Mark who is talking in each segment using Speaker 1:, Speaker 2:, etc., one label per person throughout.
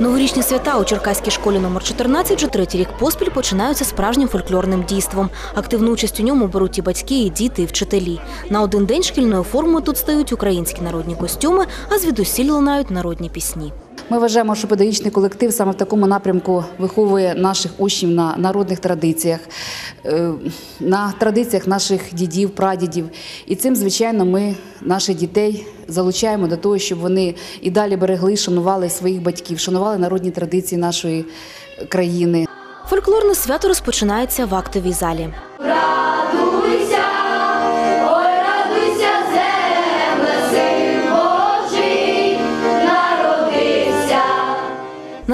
Speaker 1: Новорічні свята у Черкаській школі номер 14 вже третій рік поспіль починаються справжнім фольклорним дійством. Активну участь у ньому беруть і батьки, і діти, і вчителі. На один день шкільною формою тут стають українські народні костюми, а звідусіль лунають народні пісні.
Speaker 2: Ми вважаємо, що педагогічний колектив саме в такому напрямку виховує наших учнів на народних традиціях, е, на традиціях наших дідів, прадідів. І цим, звичайно, ми наших дітей залучаємо до того, щоб вони і далі берегли, шанували своїх батьків, шанували народні традиції нашої країни.
Speaker 1: Фольклорне свято розпочинається в актовій залі.
Speaker 3: Радуйся,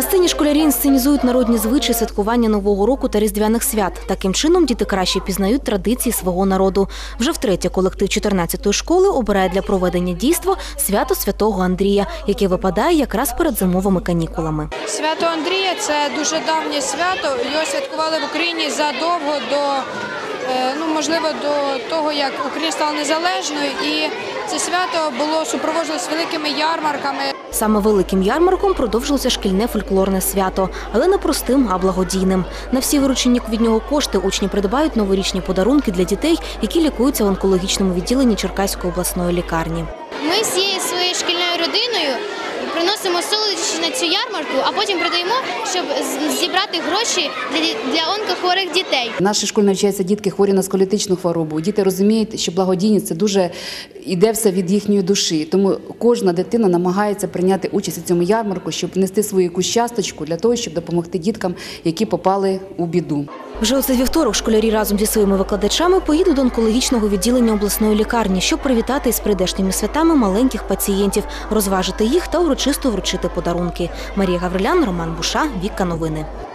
Speaker 1: На сцені школярі інсценізують народні звичаї святкування Нового року та Різдвяних свят. Таким чином діти краще пізнають традиції свого народу. Вже втретє колектив 14-ї школи обирає для проведення дійства свято святого Андрія, яке випадає якраз перед зимовими канікулами.
Speaker 4: Свято Андрія це дуже давнє свято. Його святкували в Україні задовго до е, ну можливо до того, як Україна стала незалежною, і це свято було супроводжувалося великими ярмарками.
Speaker 1: Саме великим ярмарком продовжилося шкільне фольклорне свято, але не простим, а благодійним. На всі виручені від нього кошти учні придбають новорічні подарунки для дітей, які лікуються в онкологічному відділенні Черкаської обласної лікарні.
Speaker 5: Ми всією своєю шкільною родиною приносимо солодощі на цю ярмарку, а потім продаємо, щоб зібрати гроші для, для онкохворих дітей.
Speaker 2: В нашій школі навчаються дітки хворі на сколітичну хворобу. Діти розуміють, що благодійність це дуже іде все від їхньої душі. Тому кожна дитина намагається прийняти участь у цьому ярмарку, щоб нести свою якусь часточку для того, щоб допомогти діткам, які попали у біду.
Speaker 1: Вже у цей вівторок школярі разом зі своїми викладачами поїдуть до онкологічного відділення обласної лікарні, щоб привітати із прийдешніми святами маленьких пацієнтів, розважити їх та урочисто вручити подарунки. Марія Гаврилян, Роман Буша, Вікка Новини.